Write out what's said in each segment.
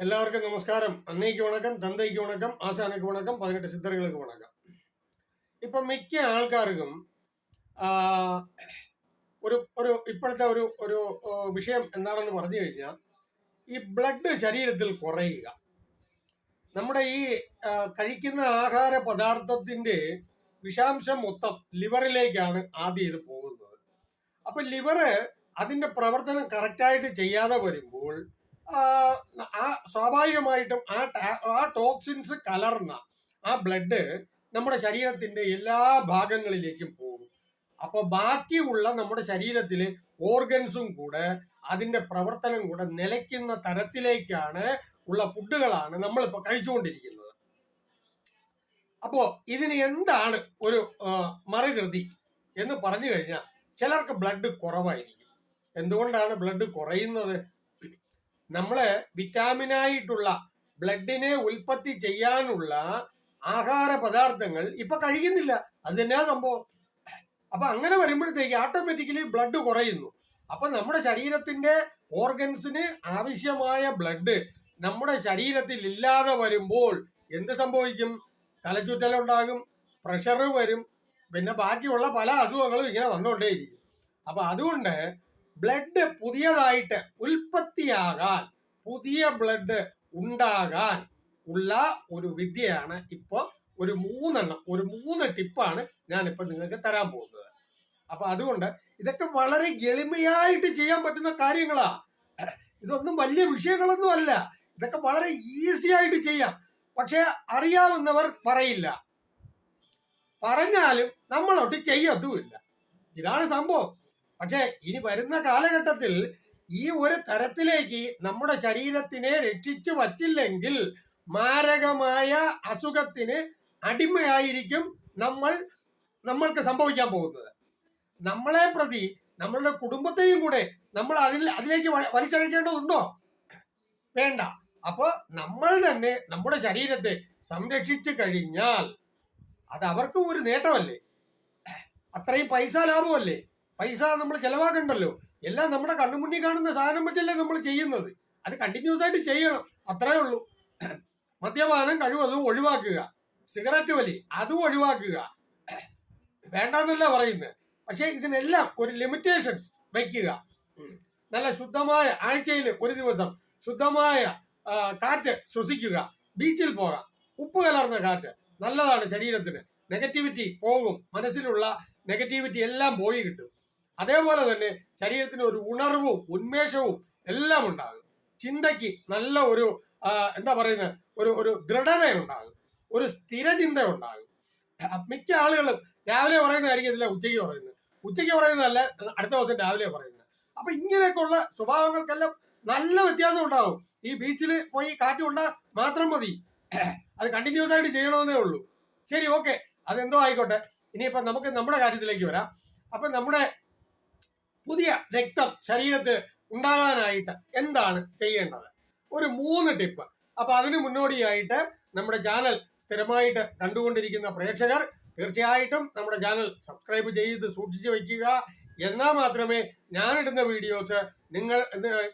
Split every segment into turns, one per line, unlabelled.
எல்லாருக்கும் நமஸ்காரம் அன்னைக்கு வணக்கம் தந்தைக்கு வணக்கம் ஆசானுக்கு வணக்கம் பதினெட்டு சித்தர்களுக்கு வணக்கம் ഇപ്പൊ മിക്ക ആൾക്കാർക്കും ആ, ഒരു ഒരു ഇപ്പോഴത്തെ ഒരു ഒരു ആ, വിഷയം എന്താണെന്ന് പറഞ്ഞു കഴിഞ്ഞാൽ ഈ ബ്ലഡ് ശരീരത്തിൽ കുറയുക നമ്മുടെ ഈ ആ, കഴിക്കുന്ന ആഹാര പദാർത്ഥത്തിന്റെ വിഷാംശം മൊത്തം ലിവറിലേക്കാണ് ആദ്യം ഇത് പോകുന്നത് അപ്പൊ ലിവറ് അതിന്റെ പ്രവർത്തനം കറക്റ്റായിട്ട് ചെയ്യാതെ വരുമ്പോൾ ആ, സ്വാഭാവികമായിട്ടും ആ ആ ടോക്സിൻസ് കലർന്ന ആ ബ്ലഡ് നമ്മുടെ ശരീരത്തിന്റെ എല്ലാ ഭാഗങ്ങളിലേക്കും പോകും. അപ്പൊ ബാക്കിയുള്ള നമ്മുടെ ശരീരത്തിലെ ഓർഗൻസും കൂടെ അതിന്റെ പ്രവർത്തനം കൂടെ നിലയ്ക്കുന്ന തരത്തിലേക്കാണ് ഉള്ള ഫുഡുകളാണ് നമ്മളിപ്പോ കഴിച്ചുകൊണ്ടിരിക്കുന്നത്. അപ്പോ ഇതിന് എന്താണ് ഒരു മറുകൃതി എന്ന് പറഞ്ഞു കഴിഞ്ഞാൽ ചിലർക്ക് ബ്ലഡ് കുറവായിരിക്കും. എന്തുകൊണ്ടാണ് ബ്ലഡ് കുറയുന്നത്? നമ്മൾ വിറ്റാമിനായിട്ടുള്ള ബ്ലഡിനെ ഉൽപ്പത്തി ചെയ്യാനുള്ള ആഹാര പദാർത്ഥങ്ങൾ ഇപ്പൊ കഴിക്കുന്നില്ല അത് തന്നെയാ സംഭവം? അപ്പൊ അങ്ങനെ വരുമ്പോഴത്തേക്ക് ഓട്ടോമാറ്റിക്കലി ബ്ലഡ് കുറയുന്നു. അപ്പൊ നമ്മുടെ ശരീരത്തിന്റെ ഓർഗൻസിന് ആവശ്യമായ ബ്ലഡ് നമ്മുടെ ശരീരത്തിൽ ഇല്ലാതെ വരുമ്പോൾ എന്ത് സംഭവിക്കും? തലച്ചുറ്റലുണ്ടാകും പ്രഷർ വരും പിന്നെ ബാക്കിയുള്ള പല അസുഖങ്ങളും ഇങ്ങനെ വന്നുകൊണ്ടേയിരിക്കും അപ്പൊ അതുകൊണ്ട് ബ്ലഡ് പുതിയതായിട്ട് ഉൽപ്പത്തിയാകാൻ പുതിയ ബ്ലഡ് ഉണ്ടാകാൻ ഉള്ള ഒരു വിദ്യയാണ് ഇപ്പൊ ഒരു മൂന്നെണ്ണം ഒരു മൂന്ന് ടിപ്പാണ് ഞാനിപ്പോ നിങ്ങൾക്ക് തരാൻ പോകുന്നത്. അപ്പൊ അതുകൊണ്ട് ഇതൊക്കെ വളരെ എളിമയായിട്ട് ചെയ്യാൻ പറ്റുന്ന കാര്യങ്ങളാ. ഇതൊന്നും വലിയ വിഷയങ്ങളൊന്നും അല്ല. ഇതൊക്കെ വളരെ ഈസി ആയിട്ട് ചെയ്യാം. പക്ഷെ അറിയാവുന്നവർ പറയില്ല. പറഞ്ഞാലും നമ്മളൊട്ട് ചെയ്യത്തുമില്ല. ഇതാണ് സംഭവം. പക്ഷെ ഇനി വരുന്ന കാലഘട്ടത്തിൽ ഈ ഒരു തരത്തിലേക്ക് നമ്മുടെ ശരീരത്തിനെ രക്ഷിച്ചു വച്ചില്ലെങ്കിൽ മാരകമായ അസുഖത്തിന് അടിമയായിരിക്കും നമ്മൾ നമ്മൾക്ക് സംഭവിക്കാൻ പോകുന്നത്. നമ്മളെ പ്രതി നമ്മളുടെ കുടുംബത്തെയും കൂടെ നമ്മൾ അതിൽ അതിലേക്ക് വലിച്ചഴക്കേണ്ടതുണ്ടോ? വേണ്ട. അപ്പോൾ നമ്മൾ തന്നെ നമ്മുടെ ശരീരത്തെ സംരക്ഷിച്ചു കഴിഞ്ഞാൽ അത് അവർക്കും ഒരു നേട്ടമല്ലേ? അത്രയും പൈസ ലാഭമല്ലേ? പൈസ നമ്മൾ ചെലവാക്കണ്ടല്ലോ. എല്ലാം നമ്മുടെ കണ്ണുമുന്നിൽ കാണുന്ന സാധനം വെച്ചല്ലേ നമ്മൾ ചെയ്യുന്നത്. അത് കണ്ടിന്യൂസ് ആയിട്ട് ചെയ്യണം. അത്രേ ഉള്ളൂ. മദ്യപാനം കഴിവതും ഒഴിവാക്കുക. സിഗരറ്റ് വലി അതും ഒഴിവാക്കുക. വേണ്ടെന്നല്ല പറയുന്നത് പക്ഷേ ഇതിനെല്ലാം ഒരു ലിമിറ്റേഷൻസ് വയ്ക്കുക. നല്ല ശുദ്ധമായ ആഴ്ചയിൽ ഒരു ദിവസം ശുദ്ധമായ കാറ്റ് ശ്വസിക്കുക. ബീച്ചിൽ പോകാം. ഉപ്പ് കലർന്ന കാറ്റ് നല്ലതാണ് ശരീരത്തിന്. നെഗറ്റിവിറ്റി പോകും. മനസ്സിലുള്ള നെഗറ്റിവിറ്റി എല്ലാം പോയി കിട്ടും. അതേപോലെ തന്നെ ശരീരത്തിന് ഒരു ഉണർവും ഉന്മേഷവും എല്ലാം ഉണ്ടാകും. ചിന്തയ്ക്ക് നല്ല ഒരു എന്താ പറയുന്നത് ഒരു ഒരു ദൃഢത ഉണ്ടാകും ഒരു സ്ഥിരചിന്ത ഉണ്ടാകും മിക്ക ആളുകളും രാവിലെ പറയുന്നതായിരിക്കും പറയുന്നതായിരിക്കത്തില്ല ഉച്ചയ്ക്ക് പറയുന്നത്. ഉച്ചയ്ക്ക് പറയുന്നതല്ല അടുത്ത ദിവസം രാവിലെ പറയുന്നത്. അപ്പൊ ഇങ്ങനെയൊക്കെയുള്ള സ്വഭാവങ്ങൾക്കെല്ലാം നല്ല വ്യത്യാസം ഉണ്ടാകും. ഈ ബീച്ചിൽ പോയി കാറ്റ് കൊണ്ടാൽ മാത്രം മതി. അത് കണ്ടിന്യൂസ് ആയിട്ട് ചെയ്യണമെന്നേ ഉള്ളൂ. ശരി ഓക്കെ അതെന്തോ ആയിക്കോട്ടെ. ഇനിയിപ്പോ നമുക്ക് നമ്മുടെ കാര്യത്തിലേക്ക് വരാം. അപ്പൊ നമ്മുടെ പുതിയ രക്തം ശരീരത്തിൽ ഉണ്ടാകാനായിട്ട് എന്താണ് ചെയ്യേണ്ടത്? ഒരു മൂന്ന് ടിപ്പ് അപ്പൊ അതിന് മുന്നോടിയായിട്ട് നമ്മുടെ ചാനൽ സ്ഥിരമായിട്ട് കണ്ടുകൊണ്ടിരിക്കുന്ന പ്രേക്ഷകർ തീർച്ചയായിട്ടും നമ്മുടെ ചാനൽ സബ്സ്ക്രൈബ് ചെയ്ത് സൂക്ഷിച്ചു വെക്കുക എന്നാൽ മാത്രമേ ഞാനിടുന്ന വീഡിയോസ് നിങ്ങൾ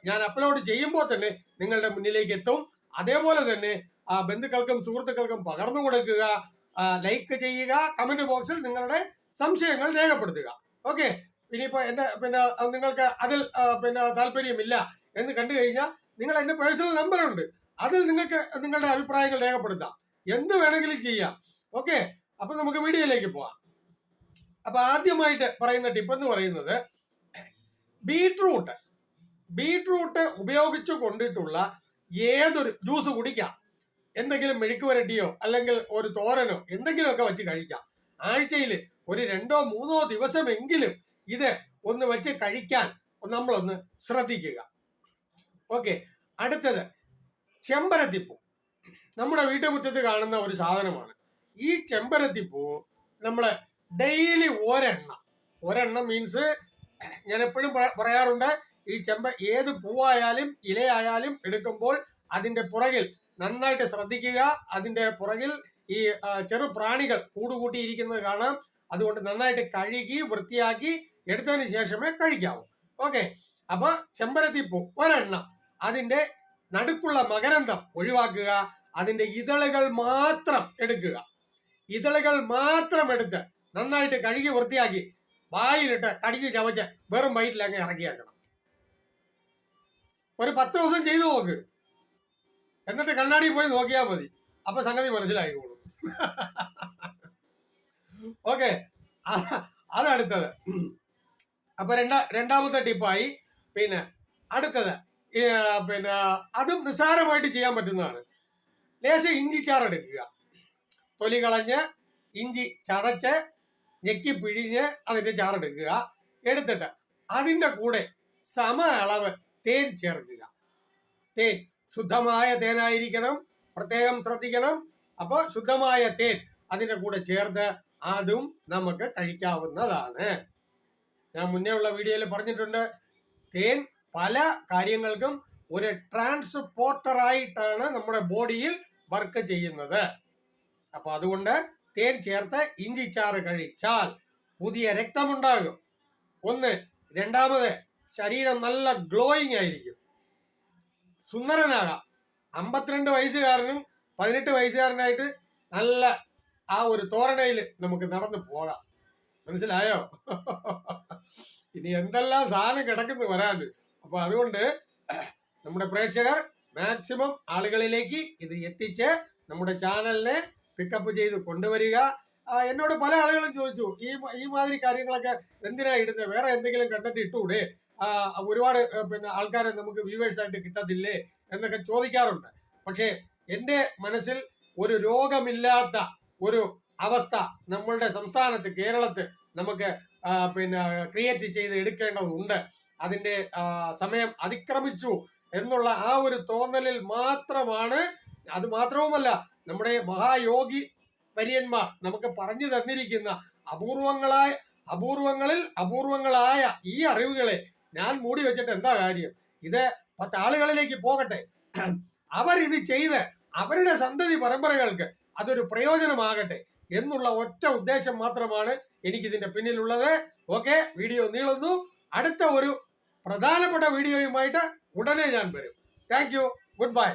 ഞാൻ അപ്ലോഡ് ചെയ്യുമ്പോൾ തന്നെ നിങ്ങളുടെ മുന്നിലേക്ക് എത്തും. അതേപോലെ തന്നെ ആ, ബന്ധുക്കൾക്കും സുഹൃത്തുക്കൾക്കും പകർന്നു കൊടുക്കുക. ലൈക്ക് ചെയ്യുക. കമന്റ് ബോക്സിൽ നിങ്ങളുടെ സംശയങ്ങൾ രേഖപ്പെടുത്തുക. ഓക്കെ ഇനിയിപ്പോ എന്റെ പിന്നെ നിങ്ങൾക്ക് അതിൽ പിന്നെ താല്പര്യമില്ല എന്ന് കണ്ടു കഴിഞ്ഞാൽ നിങ്ങൾ എന്റെ പേഴ്സണൽ നമ്പർ ഉണ്ട് അതിൽ നിങ്ങൾക്ക് നിങ്ങളുടെ അഭിപ്രായങ്ങൾ രേഖപ്പെടുത്താം. എന്ത് വേണമെങ്കിലും ചെയ്യാം. ഓക്കെ? അപ്പൊ നമുക്ക് വീഡിയോയിലേക്ക് പോവാം. അപ്പൊ ആദ്യമായിട്ട് പറയുന്ന ടിപ്പ് എന്ന് പറയുന്നത് ബീട്രൂട്ട്. ബീട്രൂട്ട് ഉപയോഗിച്ചു കൊണ്ടിട്ടുള്ള ഏതൊരു ജ്യൂസ് കുടിക്കാം. എന്തെങ്കിലും മെഴുക്ക് വരട്ടിയോ അല്ലെങ്കിൽ ഒരു തോരനോ എന്തെങ്കിലുമൊക്കെ വെച്ച് കഴിക്കാം. ആഴ്ചയിൽ ഒരു രണ്ടോ മൂന്നോ ദിവസമെങ്കിലും ഇത് ഒന്ന് വെച്ച് കഴിക്കാൻ നമ്മളൊന്ന് ശ്രദ്ധിക്കുക. ഓക്കെ അടുത്തത് ചെമ്പരത്തിപ്പൂ. നമ്മുടെ വീട്ടുമുറ്റത്ത് കാണുന്ന ഒരു സാധനമാണ്. ഈ ചെമ്പരത്തിപ്പൂ നമ്മൾ ഡെയിലി ഒരെണ്ണം. ഒരെണ്ണം മീൻസ് ഞാൻ എപ്പോഴും പറയാറുണ്ട് ഈ ചെമ്പ ഏത് പൂവായാലും ഇലയായാലും എടുക്കുമ്പോൾ അതിന്റെ പുറകിൽ നന്നായിട്ട് ശ്രദ്ധിക്കുക. അതിന്റെ പുറകിൽ ഈ ചെറു പ്രാണികൾ കൂടുകൂട്ടിയിരിക്കുന്നത് കാണാം. അതുകൊണ്ട് നന്നായിട്ട് കഴുകി വൃത്തിയാക്കി എടുത്തതിന് ശേഷമേ കഴിക്കാവൂ. ഓക്കെ അപ്പൊ ചെമ്പരത്തിപ്പൂ ഒരെണ്ണം. അതിന്റെ നടുക്കുള്ള മകരന്തം ഒഴിവാക്കുക. അതിന്റെ ഇതളുകൾ മാത്രം എടുക്കുക. ഇതളുകൾ മാത്രം എടുത്ത് നന്നായിട്ട് കഴുകി വൃത്തിയാക്കി വായിലിട്ട് കടിച്ച് ചവച്ച് വെറും വയറ്റിൽ അങ്ങ് ഇറക്കിയാക്കണം ഒരു പത്ത് ദിവസം ചെയ്തു നോക്ക്. എന്നിട്ട് കണ്ണാടി പോയി നോക്കിയാൽ മതി. അപ്പൊ സംഗതി മനസ്സിലായിക്കോളും. ഓക്കെ അതടുത്തത്. അപ്പൊ രണ്ടാ രണ്ടാമത്തെ ടിപ്പായി പിന്നെ അടുത്തത് പിന്നെ അതും നിസ്സാരമായിട്ട് ചെയ്യാൻ പറ്റുന്നതാണ്. ലേശം ഇഞ്ചി ചാറെടുക്കുക തൊലി കളഞ്ഞ് ഇഞ്ചി ചതച്ച് ഞെക്കി പിഴിഞ്ഞ് അതിന്റെ ചാറെടുക്കുക എടുത്തിട്ട് അതിന്റെ കൂടെ സമ അളവ് തേൻ ചേർക്കുക. തേൻ ശുദ്ധമായ തേനായിരിക്കണം പ്രത്യേകം ശ്രദ്ധിക്കണം. അപ്പോൾ ശുദ്ധമായ തേൻ അതിന്റെ കൂടെ ചേർത്ത് അതും നമുക്ക് കഴിക്കാവുന്നതാണ്. ഞാൻ മുന്നേ ഉള്ള വീഡിയോയിൽ പറഞ്ഞിട്ടുണ്ട്. തേൻ പല കാര്യങ്ങൾക്കും ഒരു ട്രാൻസ്പോർട്ടറായിട്ടാണ് നമ്മുടെ ബോഡിയിൽ വർക്ക് ചെയ്യുന്നത്. അപ്പൊ അതുകൊണ്ട് തേൻ ചേർത്ത് ഇഞ്ചിച്ചാറ് കഴിച്ചാൽ പുതിയ രക്തമുണ്ടാകും. ഒന്ന്. രണ്ടാമത് ശരീരം നല്ല ഗ്ലോയിങ് ആയിരിക്കും. സുന്ദരനാകാം. അമ്പത്തിരണ്ട് വയസ്സുകാരനും പതിനെട്ട് വയസ്സുകാരനായിട്ട് നല്ല ആ ഒരു തോരണയിൽ നമുക്ക് നടന്നു പോകാം. മനസ്സിലായോ? ഇനി എന്തെല്ലാം സാധനം കിടക്കുന്നു വരാൻ? അപ്പൊ അതുകൊണ്ട് നമ്മുടെ പ്രേക്ഷകർ മാക്സിമം ആളുകളിലേക്ക് ഇത് എത്തിച്ച് നമ്മുടെ ചാനലിനെ പിക്കപ്പ് ചെയ്ത് കൊണ്ടുവരിക. എന്നോട് പല ആളുകളും ചോദിച്ചു ഈ ഈ മാതിരി കാര്യങ്ങളൊക്കെ എന്തിനാ ഇടുന്നത് വേറെ എന്തെങ്കിലും കണ്ടന്റ് ഇട്ടൂടെ? ഒരുപാട് പിന്നെ ആൾക്കാരെ നമുക്ക് വ്യൂവേഴ്സ് ആയിട്ട് കിട്ടത്തില്ലേ? എന്നൊക്കെ ചോദിക്കാറുണ്ട്. പക്ഷേ എന്റെ മനസ്സിൽ ഒരു രോഗമില്ലാത്ത ഒരു അവസ്ഥ നമ്മളുടെ സംസ്ഥാനത്ത് കേരളത്ത് നമുക്ക് പിന്നെ ക്രിയേറ്റ് ചെയ്ത് എടുക്കേണ്ടതുണ്ട്. അതിന്റെ സമയം അതിക്രമിച്ചു എന്നുള്ള ആ ഒരു തോന്നലിൽ മാത്രമാണ് അത് മാത്രവുമല്ല നമ്മുടെ മഹായോഗി വര്യന്മാർ നമുക്ക് പറഞ്ഞു തന്നിരിക്കുന്ന അപൂർവങ്ങളായ അപൂർവങ്ങളിൽ അപൂർവങ്ങളായ ഈ അറിവുകളെ ഞാൻ മൂടി വെച്ചിട്ട് എന്താ കാര്യം? ഇത് പത്ത് ആളുകളിലേക്ക് പോകട്ടെ. അവർ ഇത് ചെയ്ത് അവരുടെ സന്തതി പരമ്പരകൾക്ക് അതൊരു പ്രയോജനമാകട്ടെ. എന്നുള്ള ഒറ്റ ഉദ്ദേശം മാത്രമാണ് എനിക്ക് ഇതിന്റെ പിന്നിലുള്ളത്. ഓക്കെ വീഡിയോ നീളുന്നു. അടുത്ത ഒരു പ്രധാനപ്പെട്ട വീഡിയോയുമായിട്ട് ഉടനെ ഞാൻ വരും. Thank good bye